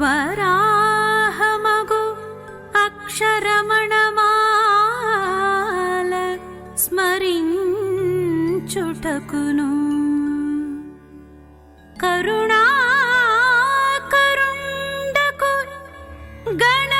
वराहमगु अक्षरमणमाल स्मरिञ्चुटकुनु करुणाकरुण्डकु गण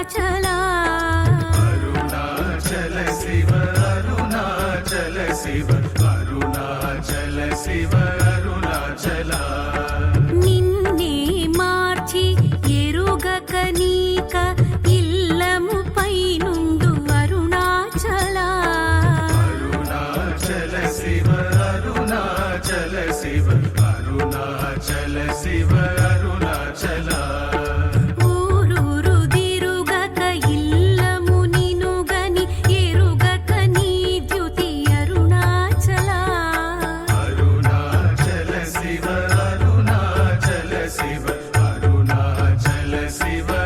అరుణాచల. అరుణాచల శివ అరుణాచల శివ అరుణాచల శివ అరుణాచల. నిన్నే మార్చి ఎరుగక నీక ఇల్లము పైనుండు అరుణాచల. అరుణాచల శివ అరుణాచల శివ అరుణాచల శివ అరుణాచల. Siva.